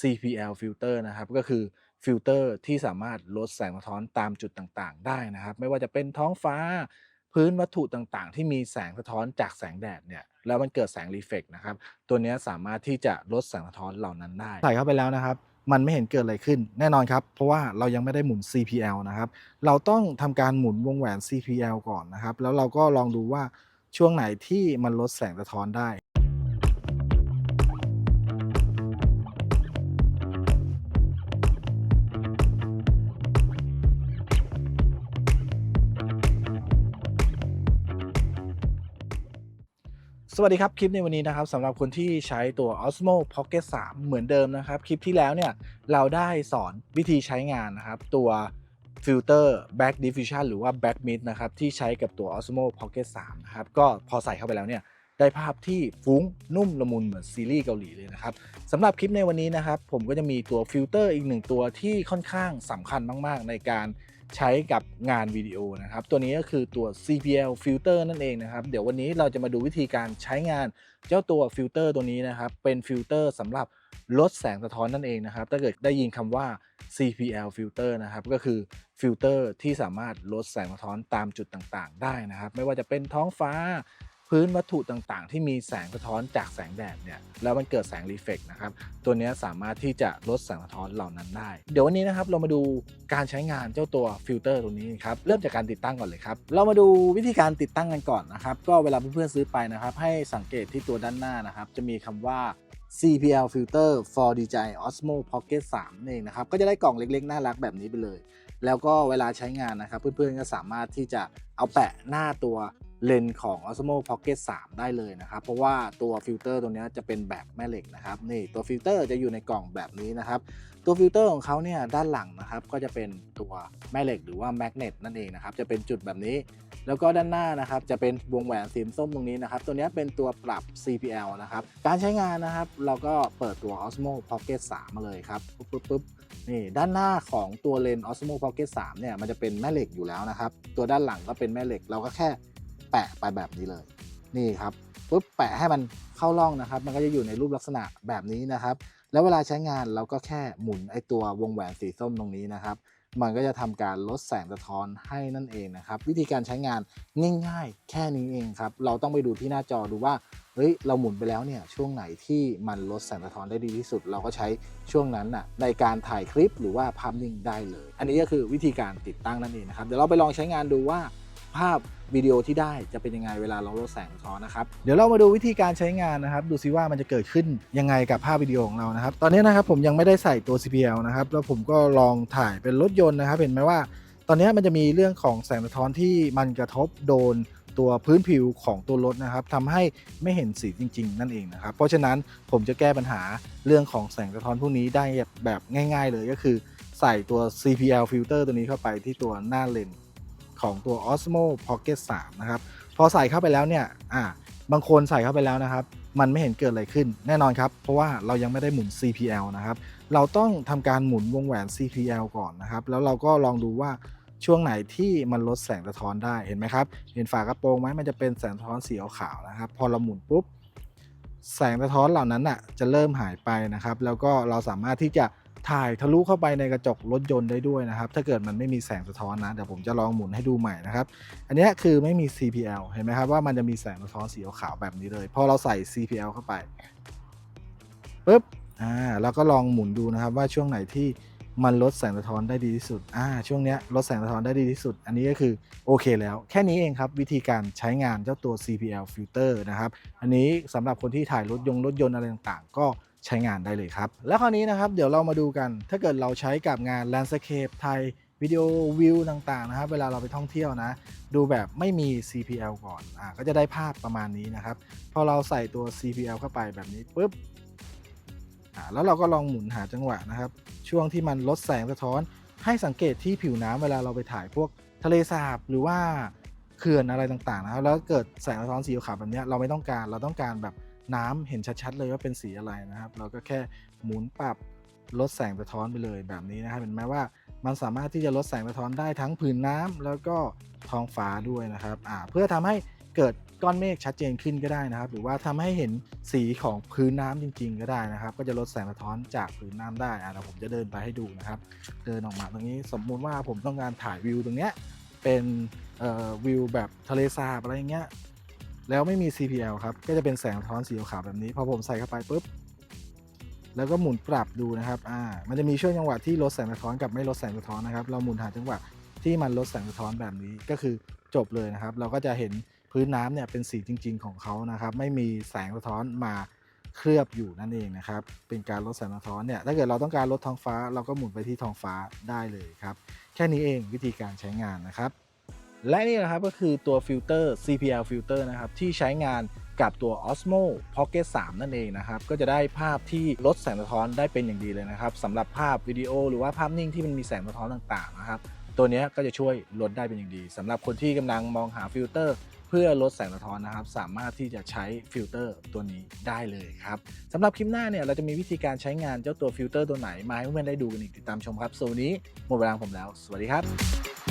CPL filter นะครับก็คือฟิลเตอร์ที่สามารถลดแสงสะท้อนตามจุดต่างๆ ได้นะครับ ไม่ว่าจะเป็นท้องฟ้าพื้นวัตถุต่างๆ ที่มีแสงสะท้อนจากแสงแดดเนี่ยแล้วมันเกิดแสงรีเฟกนะครับ ตัวนี้สามารถที่จะลดแสงสะท้อนเหล่านั้นได้ ใส่เข้าไปแล้วนะครับ มันไม่เห็นเกิดอะไรขึ้นแน่นอนครับ เพราะว่าเรายังไม่ได้หมุน CPL นะครับ เราต้องทำการหมุนวงแหวน CPL ก่อนนะครับ แล้วเราก็ลองดูว่าช่วงไหนที่มันลดแสงสะท้อนได้ สวัสดีครับ คลิปในวันนี้นะครับสำหรับคนที่ใช้ตัว Osmo Pocket 3 เหมือนเดิมนะครับ คลิปที่แล้วเนี่ยเราได้สอนวิธีใช้งานนะครับ ตัวฟิลเตอร์ Back Diffusion หรือว่า Back Mid นะครับ ที่ใช้กับตัว Osmo Pocket 3 นะครับ ก็พอใส่เข้าไปแล้วเนี่ย ได้ภาพที่ฟุ้งนุ่มละมุนเหมือนซีรีส์เกาหลีเลยนะครับสำหรับคลิปในวันนี้นะครับ ผมก็จะมีตัวฟิลเตอร์อีกหนึ่งตัวที่ค่อนข้างสำคัญมาก ๆ ในการ ใช้กับงานวิดีโอนะครับ ตัวนี้ก็คือตัว CPL filter นั่นเองนะครับ เดี๋ยววันนี้เราจะมาดูวิธีการใช้งานเจ้าตัวฟิลเตอร์ตัวนี้นะครับ เป็นฟิลเตอร์สำหรับลดแสงสะท้อนนั่นเองนะครับ ถ้าเกิดได้ยินคำว่า CPL filter นะครับ ก็คือฟิลเตอร์ที่สามารถลดแสงสะท้อนตามจุดต่างๆ ได้นะครับ ไม่ว่าจะเป็นท้องฟ้า พื้นวัตถุต่างๆ ที่มีแสงสะท้อนจากแสงแดดเนี่ยแล้วมันเกิดแสงรีเฟกนะครับตัวนี้สามารถที่จะลดแสงสะท้อนเหล่านั้นได้ เดี๋ยววันนี้นะครับเรามาดูการใช้งานเจ้าตัวฟิลเตอร์ตัวนี้ครับเริ่มจากการติดตั้งก่อนเลยครับเรามาดูวิธีการติดตั้งกันก่อนนะครับก็เวลาเพื่อนๆซื้อไปนะครับให้สังเกตที่ตัวด้านหน้านะครับจะมีคำว่า CPL filter for DJI Osmo Pocket 3นั่นเองนะครับก็จะได้กล่องเล็กๆ น่ารักแบบนี้ไปเลย แล้วก็เวลาใช้งานนะครับ เพื่อนๆก็สามารถที่จะเอาแปะหน้าตัว เลนส์ของ Osmo Pocket 3 ได้เลยนะครับ เพราะว่าตัวฟิลเตอร์ตัวนี้จะเป็นแบบแม่เหล็กนะครับนี่ตัวฟิลเตอร์จะอยู่ในกล่องแบบนี้นะครับ ตัวฟิลเตอร์ของเขาเนี่ยด้านหลังนะครับ ก็จะเป็นตัวแม่เหล็กหรือว่าแมกเนตนั่นเองนะครับ จะเป็นจุดแบบนี้ แล้วก็ด้านหน้านะครับ จะเป็นวงแหวนสีส้มตรงนี้นะครับ ตัวนี้เป็นตัวปรับ CPL นะครับ การใช้งานนะครับ เราก็เปิดตัว Osmo Pocket 3 มาเลยครับปุ๊บปุ๊บปุ๊บนี่ด้านหน้าของตัวเลนส์ Osmo Pocket 3 เนี่ยมันจะเป็นแม่เหล็กอยู่แล้วนะครับ ตัวด้านหลังก็เป็นแม่เหล็กเราก็แค่ แปะไปแบบนี้เลย นี่ครับปุ๊บแปะให้มันเข้าร่องนะครับ มันก็จะอยู่ในรูปลักษณะแบบนี้นะครับ แล้วเวลาใช้งานเราก็แค่หมุนไอตัววงแหวนสีส้มตรงนี้นะครับ มันก็จะทำการลดแสงสะท้อนให้นั่นเองนะครับ วิธีการใช้งานง่ายๆ แค่นี้เองครับ เราต้องไปดูที่หน้าจอดูว่าเฮ้ยเราหมุนไปแล้วเนี่ยช่วงไหนที่มันลดแสงสะท้อนได้ดีที่สุด เราก็ใช้ช่วงนั้นน่ะในการถ่ายคลิปหรือว่าภาพนิ่งได้เลย อันนี้ก็คือวิธีการติดตั้งนั่นเองนะครับเดี๋ยวเราไปลองใช้งานดูว่า ภาพวิดีโอที่ได้จะเป็นยังไงเวลาเราลดแสงสะท้อนนะครับ เดี๋ยวเรามาดูวิธีการใช้งานนะครับ ดูซิว่ามันจะเกิดขึ้นยังไงกับภาพวิดีโอของเรานะครับ ตอนนี้นะครับผมยังไม่ได้ใส่ตัว CPL นะครับ แล้วผมก็ลองถ่ายเป็นรถยนต์นะครับ เห็นไหมว่า ตอนนี้มันจะมีเรื่องของแสงสะท้อนที่มันกระทบโดนตัวพื้นผิวของตัวรถนะครับทำให้ไม่เห็นสีจริง ๆ นั่นเองนะครับ เพราะฉะนั้นผมจะแก้ปัญหาเรื่องของแสงสะท้อนพวกนี้ได้แบบง่าย ๆ เลยก็คือ ใส่ตัว CPL filter ตัวนี้เข้าไปที่ตัวหน้าเลนส์ ของตัว Osmo Pocket 3 นะครับ พอใส่เข้าไปแล้วเนี่ยอ่าบางคนใส่เข้าไปแล้วนะครับ มันไม่เห็นเกิดอะไรขึ้นแน่นอนครับ เพราะว่าเรายังไม่ได้หมุน CPL นะครับ เราต้องทำการหมุนวงแหวน CPL ก่อนนะครับ แล้วเราก็ลองดูว่าช่วงไหนที่มันลดแสงสะท้อนได้เห็นไหมครับ เห็นฝากระโปรงไหมมันจะเป็นแสงสะท้อนสีขาวๆนะครับ พอเราหมุนปุ๊บ แสงสะท้อนเหล่านั้นน่ะจะเริ่มหายไปนะครับ แล้วก็เราสามารถที่จะ ถ่ายทะลุเข้าไปในกระจกรถยนต์ได้ด้วยนะครับ ถ้าเกิดมันไม่มีแสงสะท้อนนะ เดี๋ยวผมจะลองหมุนให้ดูใหม่นะครับ อันนี้คือไม่มี CPL เห็นไหมครับว่ามันจะมีแสงสะท้อนสีขาวๆแบบนี้เลย พอเราใส่ CPL เข้าไปปุ๊บ อ่า แล้วก็ลองหมุนดูนะครับว่าช่วงไหนที่มันลดแสงสะท้อนได้ดีที่สุด อ่า ช่วงเนี้ยลดแสงสะท้อนได้ดีที่สุด อันนี้ก็คือโอเคแล้ว แค่นี้เองครับ วิธีการใช้งานเจ้าตัว CPL filter นะครับ อันนี้สำหรับคนที่ถ่ายรถยนต์รถยนต์อะไรต่างๆ ก็ ใช้งานได้เลยครับ แล้วคราวนี้นะครับเดี๋ยวเรามาดูกัน ถ้าเกิดเราใช้กับงาน landscape ไทยวิดีโอวิวต่างๆนะครับเวลาเราไปท่องเที่ยวนะ ดูแบบไม่มี CPL ก่อนอ่าก็จะได้ภาพประมาณนี้นะครับพอเราใส่ตัว CPL เข้าไปแบบนี้ปุ๊บอ่าแล้วเราก็ลองหมุนหาจังหวะนะครับ ช่วงที่มันลดแสงสะท้อน ให้สังเกตที่ผิวน้ำเวลาเราไปถ่ายพวกทะเลสาบหรือว่าเขื่อนอะไรต่างๆนะครับแล้วเกิดแสงสะท้อนสีขาวแบบนี้เราไม่ต้องการเราต้องการแบบ น้ำเห็นชัดๆเลยว่าเป็นสีอะไรนะครับ เราก็แค่หมุนปรับลดแสงสะท้อนไปเลยแบบนี้นะครับเห็นไหมว่ามันสามารถที่จะลดแสงสะท้อนได้ทั้งผืนน้ำแล้วก็ท้องฟ้าด้วยนะครับอ่าเพื่อทำให้เกิดก้อนเมฆชัดเจนขึ้นก็ได้นะครับ หรือว่าทำให้เห็นสีของพื้นน้ำจริง ๆ ก็ได้นะครับ ก็จะลดแสงสะท้อนจากพื้นน้ำได้อะเดี๋ยวผมจะเดินไปให้ดูนะครับ เดินออกมาตรงนี้สมมุติว่าผมต้องการถ่ายวิวตรงเนี้ยเป็นเอ่อวิวแบบทะเลสาบอะไรเงี้ย แล้วไม่มี CPL ครับ ก็จะเป็นแสงสะท้อนสีขาวแบบนี้ พอผมใส่เข้าไปปุ๊บ แล้วก็หมุนปรับดูนะครับ อ่า มันจะมีช่วงจังหวะที่ลดแสงสะท้อนกับไม่ลดแสงสะท้อนนะครับ เราหมุนหาจังหวะที่มันลดแสงสะท้อนแบบนี้ ก็คือจบเลยนะครับ เราก็จะเห็นพื้นน้ำเนี่ยเป็นสีจริง ๆ ของเขานะครับ ไม่มีแสงสะท้อนมาเคลือบอยู่นั่นเองนะครับ เป็นการลดแสงสะท้อนเนี่ย ถ้าเกิดเราต้องการลดท้องฟ้า เราก็หมุนไปที่ท้องฟ้าได้เลยครับ แค่นี้เองวิธีการใช้งานนะครับ และนี่นะครับก็คือตัวฟิลเตอร์ CPL ฟิลเตอร์นะครับที่ใช้งานกับตัว Osmo Pocket 3 นั่นเองนะครับ ก็จะได้ภาพที่ลดแสงสะท้อนได้เป็นอย่างดีเลยนะครับสำหรับภาพวิดีโอหรือว่าภาพนิ่งที่มันมีแสงสะท้อนต่างๆนะครับ ตัวนี้ก็จะช่วยลดได้เป็นอย่างดีสำหรับคนที่กำลังมองหาฟิลเตอร์เพื่อลดแสงสะท้อนนะครับ สามารถที่จะใช้ฟิลเตอร์ตัวนี้ได้เลยครับสำหรับคลิปหน้าเนี่ยเราจะมีวิธีการใช้งานเจ้าตัวฟิลเตอร์ตัวไหนมาให้เพื่อนๆได้ดูกันอีกติดตามชมครับส่วนนี้หมดเวลาของผมแล้ว สวัสดีครับ